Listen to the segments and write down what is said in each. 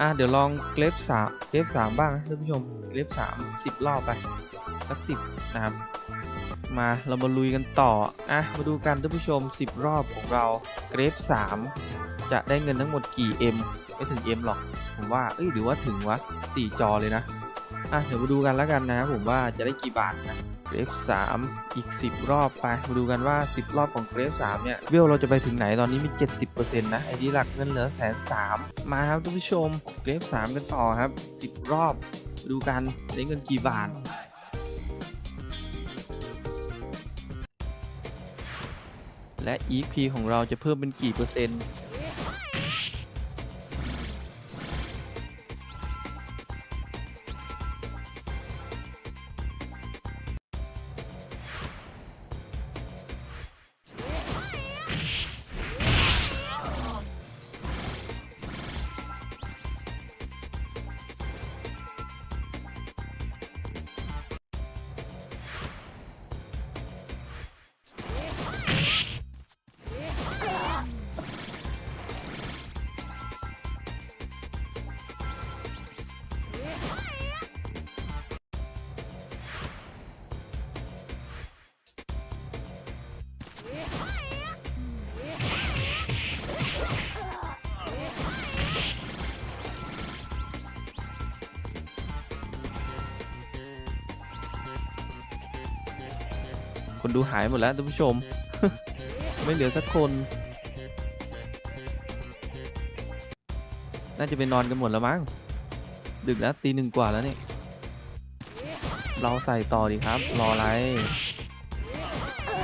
อะเดี๋ยวลองเกรฟสามเกรฟสามบ้างนะท่านผู้ชมเกรฟสามสิบรอบไปสักสิบนะครับมาเรามาลุยกันต่ออะมาดูกันท่านผู้ชม 10 รอบของเราเกรฟ3 จะได้เงินทั้งหมดกี่ M ไม่ถึง M หรอก ผมว่าเอ้ยหรือว่าถึงวะ4จอเลยนะอะเดี๋ยวมาดูกันแล้วกันนะผมว่าจะได้กี่บาทนะ เกรฟ3อีก 10 รอบไปมาดูกันว่า 10 รอบของเกรฟ3เนี่ยเวลเราจะไปถึงไหนตอนนี้มี 70%นะไอ้ที่หลักเงินเหลือแสนสามมาครับท่านผู้ชมเกรฟ3กันต่อครับ 10 รอบดูกันได้เงินกี่บาทและ EP ของเราจะเพิ่มเป็นกี่เปอร์เซ็นต์ คนดูหายหมดแล้วท่านผู้ชม ไม่เหลือสักคน น่าจะไปนอนกันหมดแล้วมั้ง ดึกแล้วตีหนึ่งกว่าแล้วนี่ เราใส่ต่อดีครับ รออะไร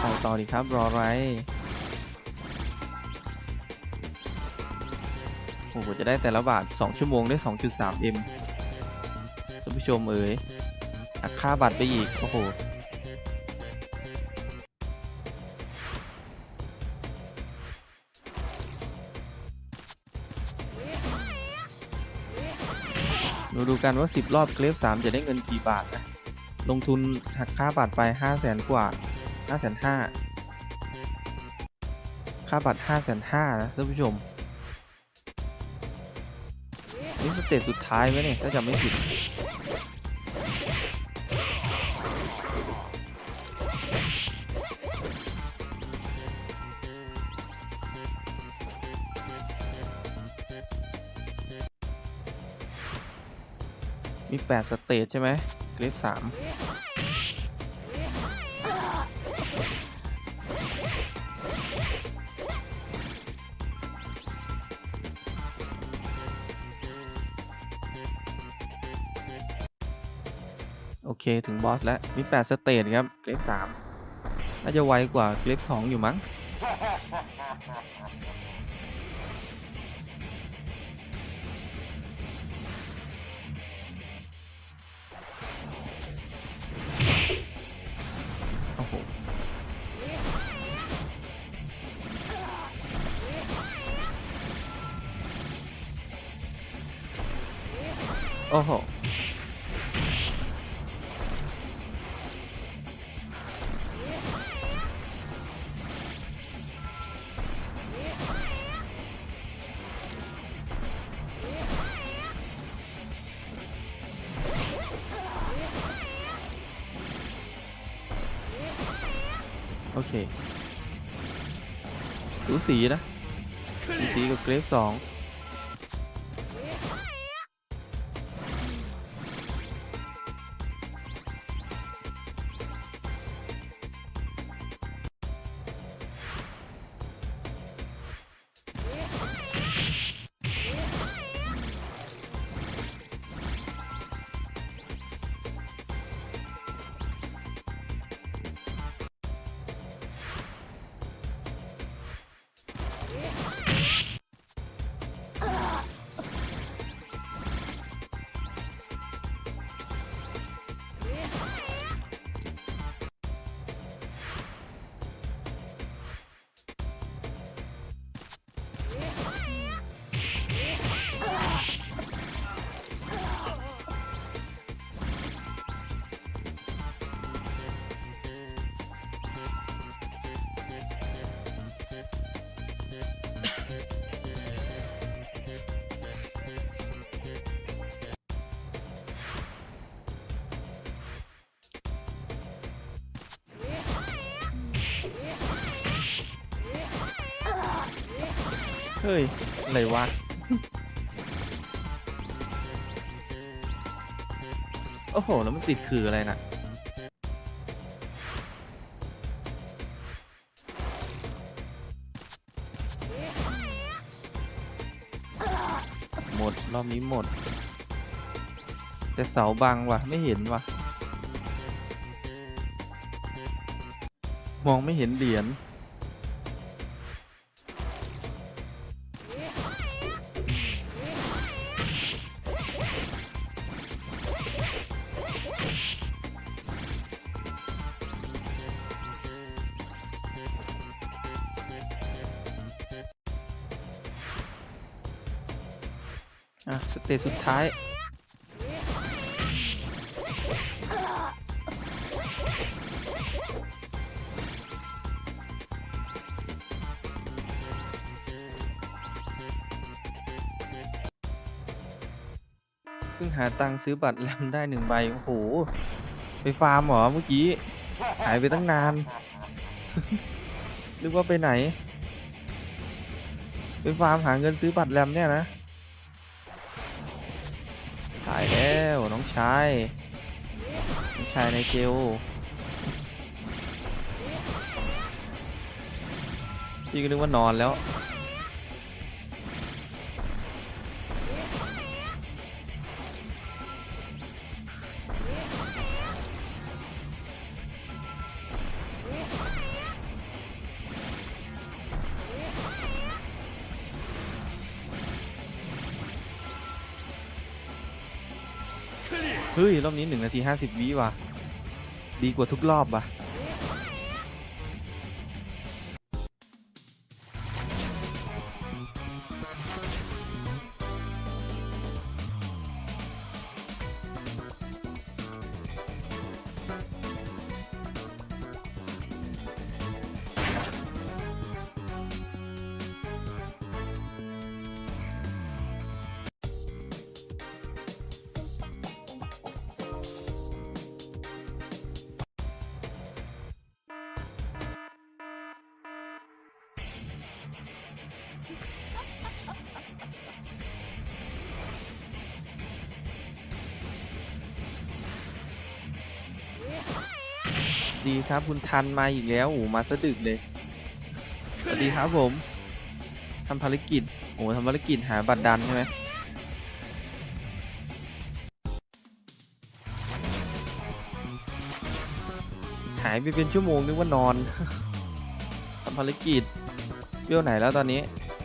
ใส่ต่อดีครับ รออะไร โอ้โห จะได้แต่ละบาท 2 ชั่วโมงได้ 2.3M ท่านผู้ชมเอ๋ยหักค่าบัตรไปอีก โอ้โห เราดูกันว่า 10 รอบเกรฟ3จะได้เงินกี่บาทนะ ลงทุนหักค่าบัตรไป 5 0 0แสนกว่า 5 5 0 0 0ค่าบัตร 5 5 0 0 0นะท่านผู้ชม นี่สเตจสุดท้ายไหมเนี่ยถ้าจำไม่ผิด มี 8 สเตจใช่ไหมกรฟ3โอเคถึงบอสแล้ว มี 8 สเตจครับกรฟ3น่าจะไวกว่าเกรฟ2อยู่มั้ง โอ้โหโอเค สูสีนะ สูสีกับเกรฟสอง เฮ้ย อะไรวะ โอ้โห แล้วมันติดคืออะไรน่ะหมด รอบนี้หมด แต่เสาบังวะไม่เห็นวะมองไม่เห็นเหรียญ อะ สเตจสุดท้าย เพิ่งหาตังค์ซื้อบัตรแรมได้หนึ่งใบ โอ้โห ไปฟาร์มเหรอเมื่อกี้ หายไปตั้งนาน นึกว่าไปไหน ไปฟาร์มหาเงินซื้อบัตรแรมเนี่ยนะายแล้วน้องชายน้องชายในเกลพี่ก็นึกว่านอนแล้ว เฮ้ย รอบนี้หนึ่งนาทีห้าสิบวิว่ะ ดีกว่าทุกรอบว่ะ ดีครับคุณทันมาอีกแล้วโอ้มาสะดึกเลย สวัสดีครับผมทำภารกิจโอ้ทำภารกิจหาบัตรดันใช่ไหมหายไปเป็นชั่วโมงนึกว่านอน ทำภารกิจเวไหนแล้วตอนนี้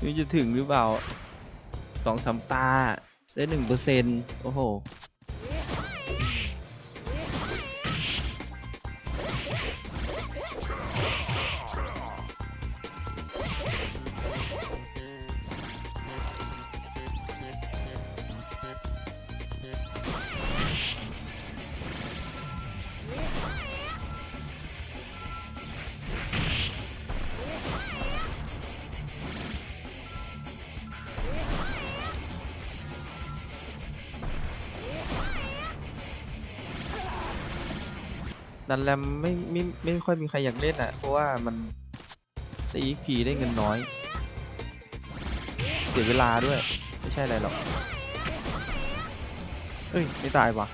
ไม่รู้จะถึงหรือเปล่าสองสามตาได้หนึ่งเปอร์เซ็นต์โอ้โห ดันแรมไม่ไม่ไม่ค่อยมีใครอยากเล่นอะ เพราะว่ามันได้ EXP ได้เงินน้อย เสียเวลาด้วย ไม่ใช่อะไรหรอก เอ้ย ไม่ตายว่ะ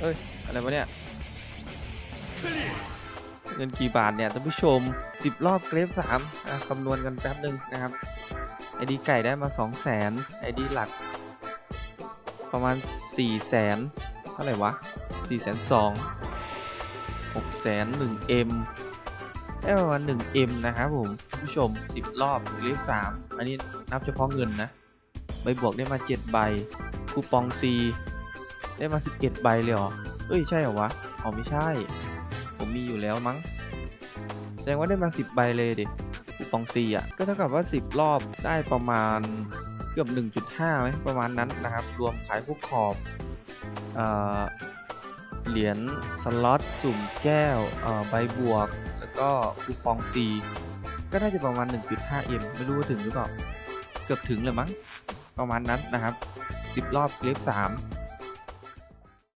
เอ้ย อะไรวะเนี่ย เงินกี่บาทเนี่ยท่านผู้ชม 10 รอบเกรฟสามอะคำนวณกันแป๊บหนึ่งนะครับไอดีไก่ได้มา 2 0 0แสนไอดีหลัก ประมาณ4 0 0แสนเท่าไหร่วะ4 0 0แสนสอง6แสน1 M ได้ประมาณ1 M นะครับผมผู้ชม 10 รอบเกรฟสามอันนี้นับเฉพาะเงินนะ ใบบวกได้มา 7 ใบ คูปอง C ได้มา11ใบเลยเหรอ เอ้ย ใช่เหรอวะอ๋อไม่ใช่ ผมมีอยู่แล้วมั้ง แสดงว่าได้มาสิบใบเลยดิ คูปองซีอะ ก็เท่ากับว่าสิบรอบได้ประมาณ เกือบ 1.5ไหมประมาณนั้นนะครับ รวมขายพวกขอบเหรียญสล็อตสุ่มแก้วใบบวก แล้วก็คูปองซีก็น่าจะประมาณ 1.5M ไม่รู้ว่าถึงหรือเปล่า เกือบถึงเลยมั้ง ประมาณนั้นนะครับ 10 รอบเกรฟ3